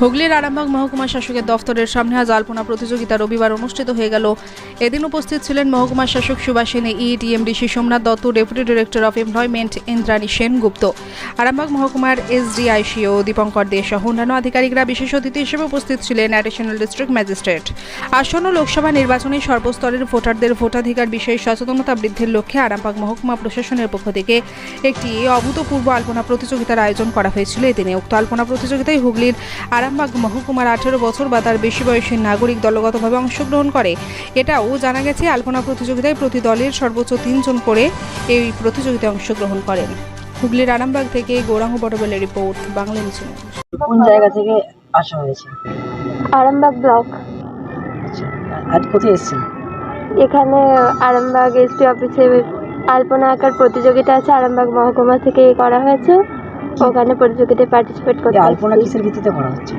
হুগলির আরামবাগ মহকুমা শাসকের দফতরের সামনে আজ আলপনা প্রতিযোগিতা রবিবার অনুষ্ঠিত হয়ে গেল। এদিন উপস্থিত ছিলেন মহকুমা শাসক Subhashini E DMDC Somnath Dutta, deputy director of employment Indrani Sengupta. Arambagh মহকুমার এসডিআইসিও দীপঙ্কর দে সহ অন্যান্য আধিকারিকরা, বিশেষ অতিথি হিসেবে উপস্থিত ছিলেন অ্যাডিশনাল ডিস্ট্রিক্ট ম্যাজিস্ট্রেট। আসন্ন লোকসভা নির্বাচনে সর্বস্তরের ভোটারদের ভোটাধিকার বিষয়ে সচেতনতা বৃদ্ধির লক্ষ্যে আরামবাগ মহকুমা প্রশাসনের পক্ষ থেকে একটি অভূতপূর্ব আলপনা প্রতিযোগিতার আয়োজন করা হয়েছিল। এদিনে উক্ত আলপনা প্রতিযোগিতায় হুগলির আরামবাগ মহকুমার আঠেরো বছর বা তার বেশি বয়সী নাগরিক দলগতভাবে অংশগ্রহণ করে। এটাও জানা গেছে আলপনা প্রতিযোগিতায় প্রতি দলের সর্বোচ্চ তিনজন করে এই প্রতিযোগিতায় অংশগ্রহণ করেন। হুগলির আরামবাগ থেকে গৌরাঙ্গ বটবেলের রিপোর্ট বাংলা নিউজ কোন জায়গা থেকে আসা হয়েছে? আরামবাগ ব্লক। আচ্ছা আজ কোথায় এসেছেন? এখানে আরামবাগ এসপি অফিসে আলপনা আঁকার প্রতিযোগিতা আছে আরামবাগ মহকুমা থেকে করা হয়েছে। ওখানে প্রতিযোগিতায় পার্টিসিপেট করতে আলপনা কিসের ভিত্তিতে করা হচ্ছে?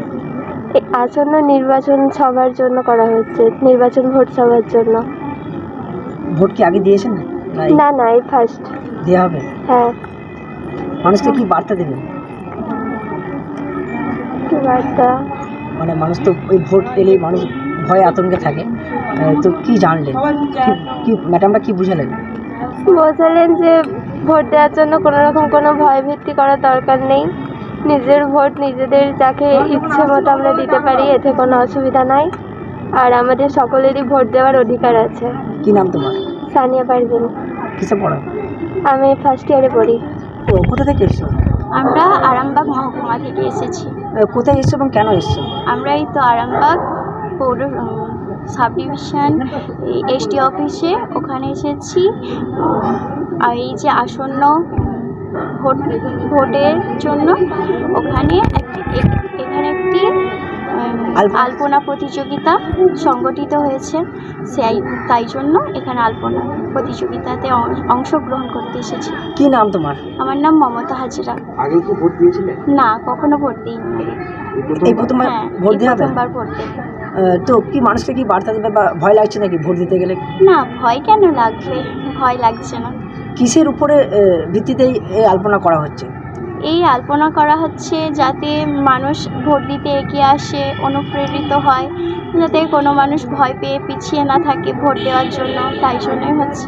আসন্ন নির্বাচন সভার জন্য করা হচ্ছে। নির্বাচন ভোট সভার জন্য। ভোট কি আগে দিয়েছেন না? না না এই ফার্স্ট দেওয়া হবে? হ্যাঁ। মানুষকে কি বার্তা দেবেন? কি বার্তা? মানে মানুষ তো ওই ভোট এলেই মানুষ ভয়ে আতঙ্কে থাকে। তো কি জানলেন? কি- কি ম্যাডামরা কি বুঝালেন? বোঝালেন যে ভোট দেওয়ার জন্য কোনো রকম কোনো ভয় ভিত্তি করার দরকার নেই। নিজের ভোট নিজেদের যাকে ইচ্ছে মতো আমরা দিতে পারি এতে কোনো অসুবিধা নাই। আর আমাদের সকলেরই ভোট দেওয়ার অধিকার আছে। কি নাম তোমার? সানিয়া পারবেন কিসে পড়া? আমি ফার্স্ট ইয়ারে পড়ি। তো কোথা থেকে এসছো? আমরা আরামবাগ মহকুমা থেকে এসেছি। কোথায় এসছো এবং কেন এসছো? আমরা এই তো আরামবাগ পৌর সাব ডিভিশন এসডি অফিসে ওখানে এসেছি। আর এই যে আসন্ন ভোট ভোটের জন্য ওখানে এখানে একটি আলপনা- আলপনা প্রতিযোগিতা সংগঠিত হয়েছে। সেই তাই জন্য এখানে আলপনা প্রতিযোগিতাতে অংশগ্রহণ করতে এসেছি। কি নাম তোমার? আমার নাম মমতা হাজরা। আগে কি ভোট দিয়েছিলে? না কখনো ভোট দিইনি। এই প্রথমবার? হ্যাঁ ভোট দেওয়া প্রথমবার ভোট দেব। আহ, তো কি মানুষকে কি বার্তা দেবে বা ভয় লাগছে নাকি ভোট দিতে গেলে? না ভয় কেন লাগবে ভয় লাগছে না। কিসের উপরে ভিত্তিতে এই আলপনা করা হচ্ছে? এই আলপনা করা হচ্ছে যাতে মানুষ ভোট দিতে এগিয়ে আসে অনুপ্রেরিত হয় যাতে কোনো মানুষ ভয় পেয়ে পিছিয়ে না থাকে ভোট দেওয়ার জন্য তাই জন্যই হচ্ছে।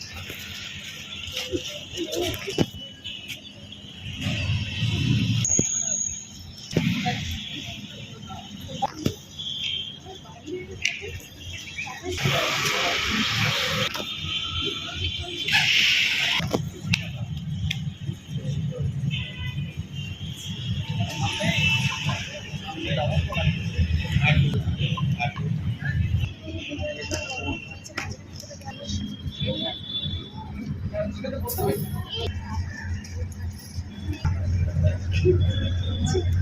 যাচ্ছি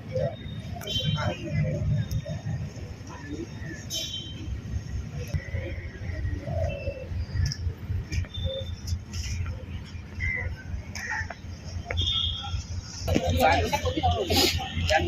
Dan